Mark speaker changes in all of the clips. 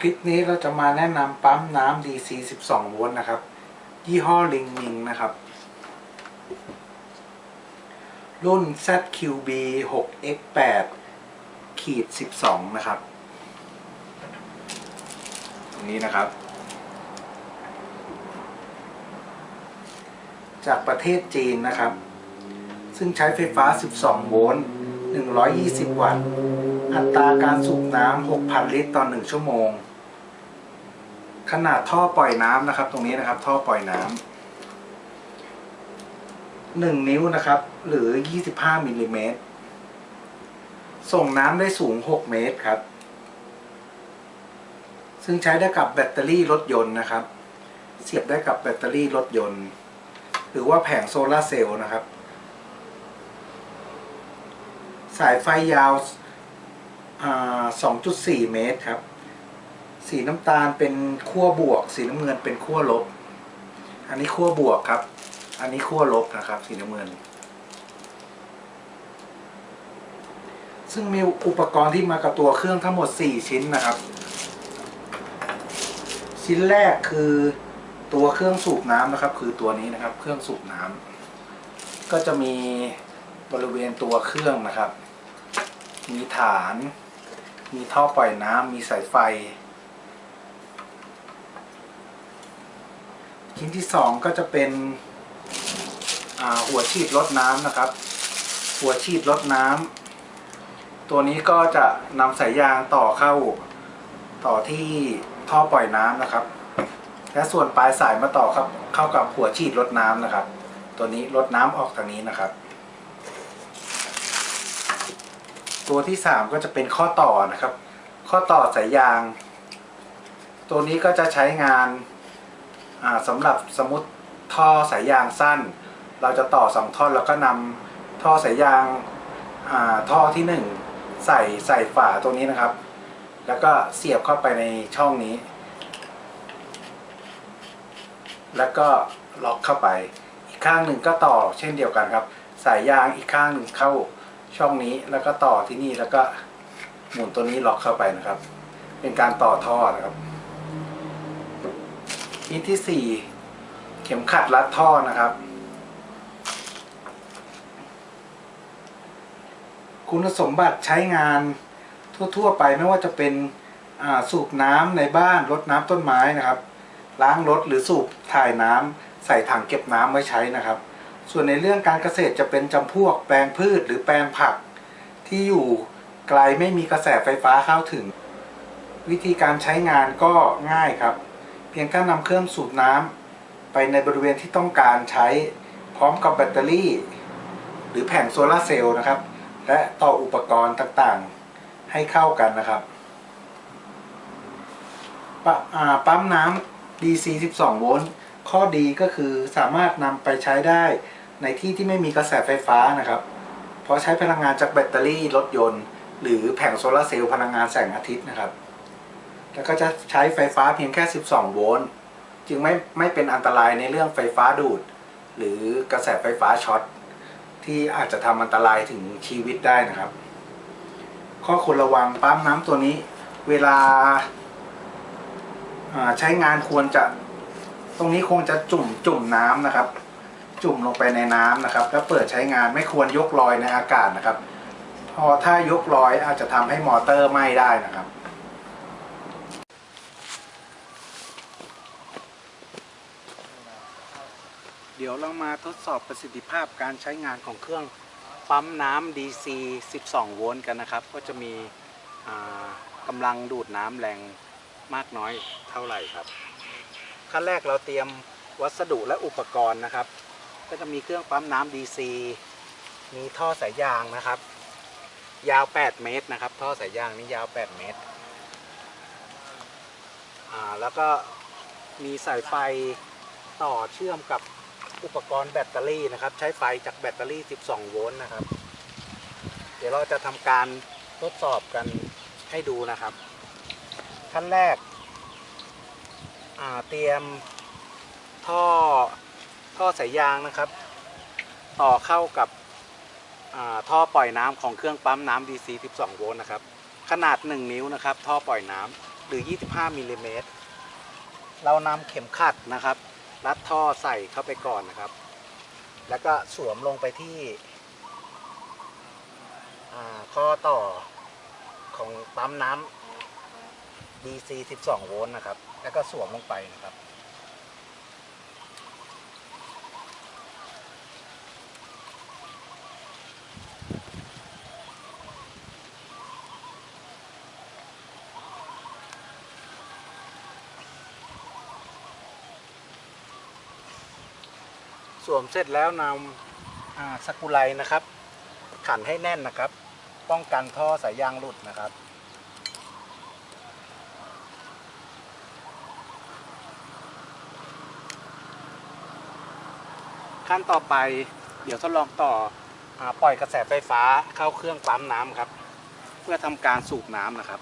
Speaker 1: คลิปนี้เราจะมาแนะนำปั๊มน้ำ DC 12 โวลต์นะครับ ยี่ห้อลิงมิงนะครับ รุ่น ZQB 6X8 ขีด 12 นะครับ ตรงนี้นะครับ จากประเทศจีนนะครับ ซึ่งใช้ไฟฟ้า 12 โวลต์ 120 วัตต์อัตราการสูบน้ำ 6,000 ลิตรต่อ 1 ชั่วโมง ขนาดท่อปล่อยน้ำนะครับ ตรงนี้นะครับ ท่อปล่อยน้ำ1นิ้วนะครับ หรือ25มิลลิเมตรส่งน้ำได้สูง6เมตรครับ ซึ่งใช้ได้กับแบตเตอรี่รถยนต์นะครับ เสียบได้กับแบตเตอรี่รถยนต์ หรือว่าแผงโซลาร์เซลล์นะครับ สายไฟยาวอ่า2.4 เมตรครับ สีน้ำตาลเป็นขั้วบวก สีน้ำเงินเป็นขั้วลบ อันนี้ขั้วบวกครับ อันนี้ขั้วลบนะครับ สีน้ำเงิน ซึ่งมีอุปกรณ์ที่มากับตัวเครื่องทั้งหมด 4 ชิ้นนะครับ ชิ้นแรกคือตัวเครื่องสูบน้ำนะครับ คือตัวนี้นะครับ เครื่องสูบน้ำก็จะมีบริเวณตัวเครื่องนะครับ มีฐาน มีท่อปล่อยน้ำมีสายไฟ ชิ้นที่สองก็จะเป็นหัวฉีดรดน้ำนะครับ หัวฉีดรดน้ำตัวนี้ก็จะนำสายยางต่อเข้าต่อที่ท่อปล่อยน้ำนะครับ และส่วนปลายสายมาต่อครับเข้ากับหัวฉีดรดน้ำนะครับ ตัวนี้รดน้ำออกทางนี้นะครับ ตัวที่สามก็จะเป็นข้อต่อนะครับ ข้อต่อสายยาง ตัวนี้ก็จะใช้งาน สำหรับสมมติท่อสายยางสั้น เราจะต่อสองท่อนแล้วก็นำท่อสายยางาท่อที่หนึ่งใส่ใส่ฝาตรงนี้นะครับ แล้วก็เสียบเข้าไปในช่องนี้ แล้วก็ล็อกเข้าไป อีกข้างหนึ่งก็ต่อเช่นเดียวกันครับ สายยางอีกข้างหนึ่งเข้าช่องนี้แล้วก็ต่อที่นี่แล้วก็หมุนตัวนี้ล็อกเข้าไปนะครับ เป็นการต่อท่อนะครับ ชิ้นที่สี่เข็มขัดรัดท่อนะครับ คุณสมบัติใช้งานทั่ว ๆ ไปไม่ว่าจะเป็นสูบน้ำในบ้านรดน้ำต้นไม้นะครับ ล้างรถหรือสูบถ่ายน้ำใส่ถังเก็บน้ำไว้ใช้นะครับ ส่วนในเรื่องการเกษตรจะเป็นจำพวกแปลงพืชหรือแปลงผัก ที่อยู่ไกลไม่มีกระแสไฟฟ้าเข้าถึง วิธีการใช้งานก็ง่ายครับ เพียงแค่นำเครื่องสูบน้ำไปในบริเวณที่ต้องการใช้พร้อมกับแบตเตอรี่ หรือแผงโซลาเซลล์นะครับ และต่ออุปกรณ์ต่างๆให้เข้ากันนะครับปปั๊มน้ำ DC 12 โวลต์ข้อดีก็คือสามารถนำไปใช้ได้ในที่ที่ไม่มีกระแสไฟฟ้านะครับ เพราะใช้พลังงานจากแบตเตอรี่รถยนต์ หรือแผงโซลาเซลล์พลังงานแสงอาทิตย์นะครับ แล้วก็จะใช้ไฟฟ้าเพียงแค่ 12 โวลต์จึงไม่ไม่เป็นอันตรายในเรื่องไฟฟ้าดูด หรือกระแสไฟฟ้าช็อตที่อาจจะทำอันตรายถึงชีวิตได้นะครับ ข้อควรระวังปั๊มน้ำตัวนี้ เวลาาใช้งานควรจะตรงนี้คงจะจุ่มจุ่มน้ำนะครับ จุ่มลงไปในน้ำนะครับ แล้วเปิดใช้งานไม่ควรยกลอยในอากาศนะครับ พอถ้ายกลอยอาจจะทำให้มอเตอร์ไหม้ได้นะครับ ดี๋ยวเรามาทดสอบประสิทธิภาพการใช้งานของเครื่องปั๊มน้ำ DC 12 โวลต์กันนะครับ ก็จะมีกำลังดูดน้ำแรงมากน้อยเท่าไหร่ครับ ขั้นแรกเราเตรียมวัสดุและอุปกรณ์นะครับ ก็จะมีเครื่องปั๊มน้ำ DC มีท่อสายยางนะครับ ยาว 8 เมตรนะครับ ท่อสายยางนี่ยาว 8 เมตร แล้วก็มีสายไฟต่อเชื่อมกับ อุปกรณ์แบตเตอรี่นะครับ ใช้ไฟจากแบตเตอรี่ 12 โวลต์นะครับ เดี๋ยวเราจะทำการทดสอบกันให้ดูนะครับ ขั้นแรกเตรียมท่อท่อสายยางนะครับ ต่อเข้ากับท่อปล่อยน้ำของเครื่องปั๊มน้ำ DC 12 โวลต์นะครับ ขนาด 1 นิ้วนะครับ ท่อปล่อยน้
Speaker 2: หรือ 25มิลลิเมตรเรานำเข็มขัดนะครับ รัดท่อใส่เข้าไปก่อนนะครับ แล้วก็สวมลงไปที่อ่าข้อต่อของปั๊มน้ำ DC 12 โวลต์นะครับ แล้วก็สวมลงไปนะครับ วมเสร็จแล้วนำสกรูไลนะครับ ขันให้แน่นนะครับ ป้องกันท่อสายยางหลุดนะครับขั้นต่อไปเดี๋ยวทดลองต่ออปล่อยกระแสไฟฟ้าเข้าเครื่องปั๊มน้ำครับ เพื่อทำการสูบน้ำนะครับ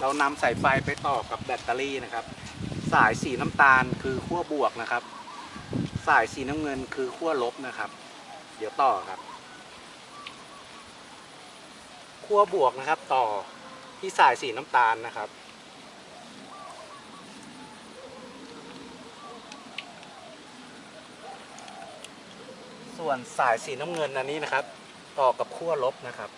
Speaker 2: เรานำสายไฟไปต่อกับแบตเตอรี่นะครับ สายสีน้ำตาลคือขั้วบวกนะครับ สายสีน้ำเงินคือขั้วลบนะครับ เดี๋ยวต่อครับขั้วบวกนะครับ ต่อที่สายสีน้ำตาลนะครับส่วนสายสีน้ำเงินอันนี้นะครับ ต่อกับขั้วลบนะครับ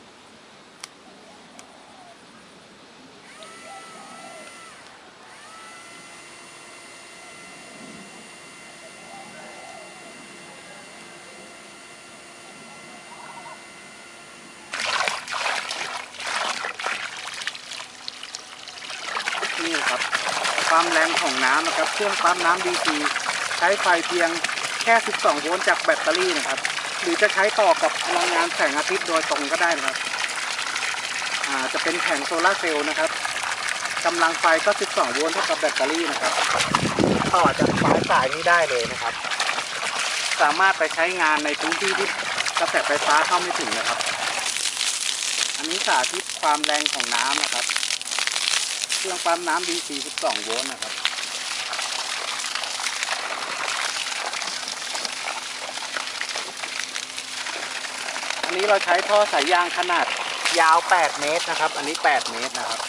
Speaker 2: นี่ครับ ความแรงของน้ำนะครับ เครื่องปั๊มน้ำดีซีใช้ไฟเพียงแค่ 12 โวลต์จากแบตเตอรี่นะครับ หรือจะใช้ต่อกับพลังงานแสงอาทิตย์โดยตรงก็ได้นะครับจะเป็นแผงโซลาร์เซลล์นะครับกำลังไฟก็ 12 โวลต์เท่ากับแบตเตอรี่นะครับต่อจากสายสายนี้ได้เลยนะครับ สามารถไปใช้งานในพื้นที่ที่กระแสไฟฟ้าเข้าไม่ถึงนะครับ อันนี้สาธิตความแรงของน้ำนะครับ เครื่องปั๊มน้ำ DC 12 โวลต์นะครับอันนี้เราใช้ท่อสายยางขนาดยาว 8 เมตรนะครับ อันนี้ 8 เมตรนะครับ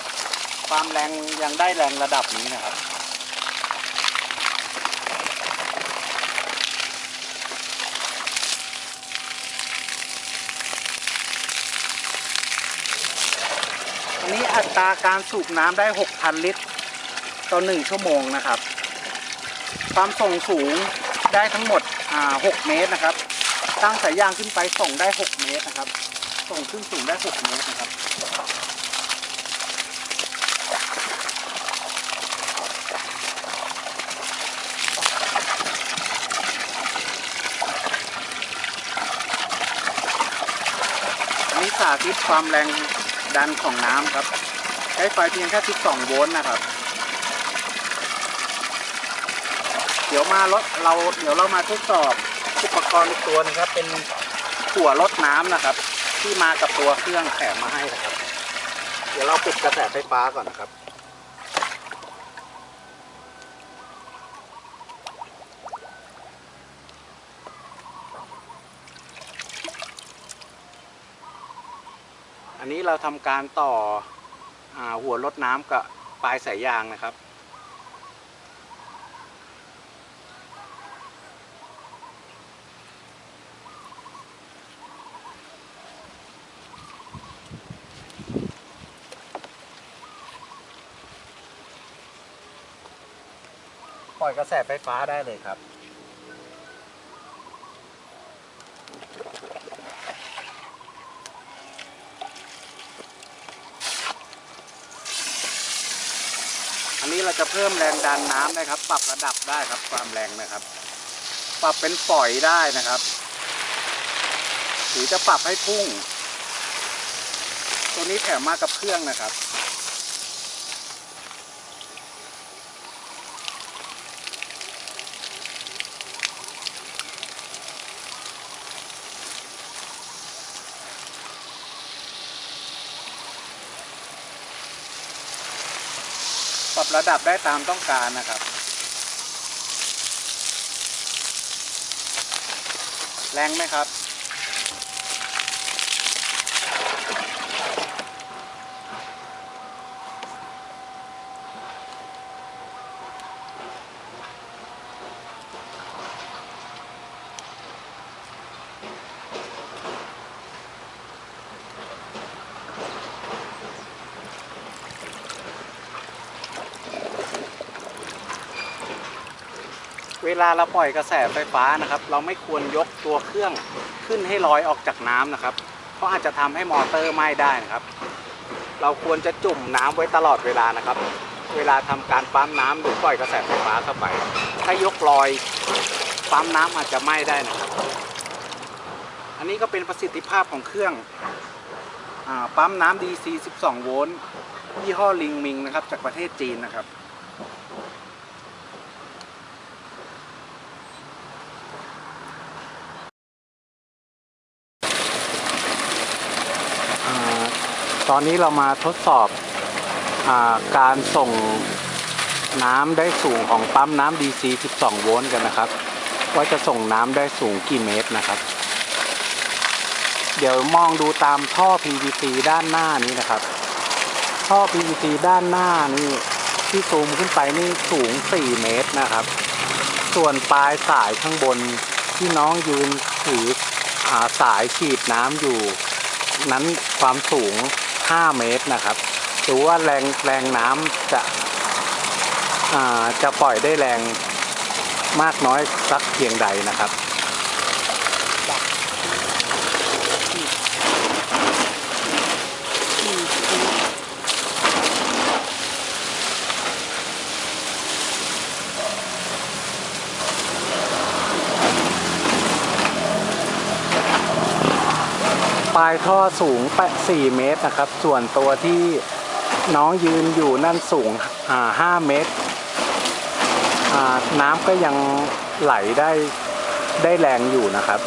Speaker 2: ความแรงยังได้แรงระดับนี้นะครับ อันนี้อัตราการสูบน้ำได้ 6,000 ลิตร ต่อ 1 ชั่วโมงนะครับ ความส่งสูงได้ทั้งหมด 6 เมตรนะครับ ตั้งสายยางขึ้นไปส่งได้ 6 เมตรนะครับ ส่งขึ้นสูงได้ 6 เมตรนะครับอันนี้สาธิตความแรง ดันของน้ำครับ ใช้ไฟเพียงแค่ 12 โวลต์นะครับ เดี๋ยวมาลดเราเดี๋ยวเรามาทดสอบอุปกรณ์อีกตัวนึงครับ เป็นขัวลดน้ำนะครับ ที่มากับตัวเครื่องแถมมาให้นะครับ เดี๋ยวเราปิดกระแสไฟฟ้าก่อนนะครับ อันนี้เราทำการต่ออหัวรดน้ำกับปลายสายยางนะครับ ปล่อยกระแสไฟฟ้าได้เลยครับ อันนี้เรา จะเพิ่มแรงดันน้ำนะครับ ปรับระดับได้ครับความแรงนะครับ ปรับเป็นปล่อยได้นะครับ หรือจะปรับให้พุ่ง ตัวนี้แถมมากับเครื่องนะครับ ปรับระดับได้ตามต้องการนะครับ แรงไหมครับ อ เวลาเราปล่อยกระแสไฟฟ้านะครับ เราไม่ควรยกตัวเครื่องขึ้นให้ลอยออกจากน้ำนะครับ เพราะอาจจะทำให้มอเตอร์ไหม้ได้นะครับ เราควรจะจุ่มน้ำไว้ตลอดเวลานะครับ เวลาทำการปั๊มน้ำหรือปล่อยกระแสไฟฟ้าเข้าไป ถ้ายกลอยปั๊มน้ำอาจจะไหม้ได้นะครับ อันนี้ก็เป็นประสิทธิภาพของเครื่องอปั๊มน้ำ DC 12 โวลต์ยี่ห้อลิงมิงนะครับ จากประเทศจีนนะครับ อนนี้เรามาทดสอบอาการส่งน้ำได้สูงของปั๊มน้ำ DC 12 โวลต์กันนะครับ ว่าจะส่งน้ำได้สูงกี่เมตรนะครับ เดี๋ยวมองดูตามท่อ PVC ด้านหน้านี้นะครับ ท่อ PVC ด้านหน้านี่ที่ซูมขึ้นไปนี่สูง 4 เมตรนะครับ ส่วนปลายสายข้างบนที่น้องยืนถืออาสายฉีดน้ำอยู่ นั้นความสูง 5 เมตรนะครับดูว่าแรงแรงน้ำจะาจะปล่อยได้แรงมากน้อยสักเพียงใดนะครับายท่อสูงแปะ4เมตรนะครับ ส่วนตัวที่น้องยืนอยู่นั่นสูงห้า5เมตร น้ำก็ยังไหลได้ได้แรงอยู่นะครับ